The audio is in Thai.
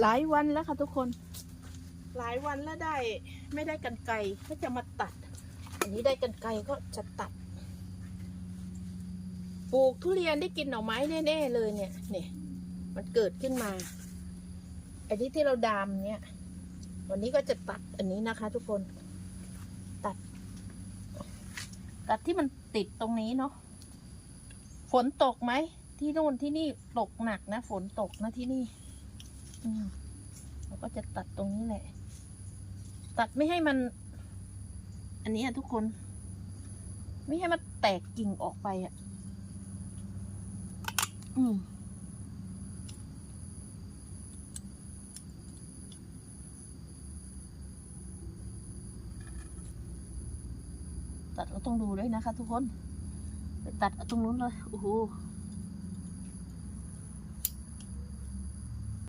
หลายวันแล้วค่ะทุกคน หลายวันแล้วได้ ไม่ได้กันไกรก็จะมาตัด อันนี้ได้กันไกรก็จะตัด ปลูกทุเรียนได้กินหน่อไม้แน่ๆเลยเนี่ยเนี่ยมันเกิดขึ้นมาอันนี้ที่เราดามเนี่ย วันนี้ก็จะตัดอันนี้นะคะ ทุกคน ตัด ตัดที่มันติดตรงนี้เนาะฝนตกไหมที่นู่นที่นี่ตกหนักนะ ฝนตกนะที่นี่ เราก็จะตัดตรงนี้แหละ ตัดไม่ให้มัน อันนี้อะทุกคน ไม่ให้มันแตกกิ่งออกไปอะ อืมตัดเราต้องดูด้วยนะคะ ทุกคน ไปตัดเอาตรงนู้นเลย โอ้โห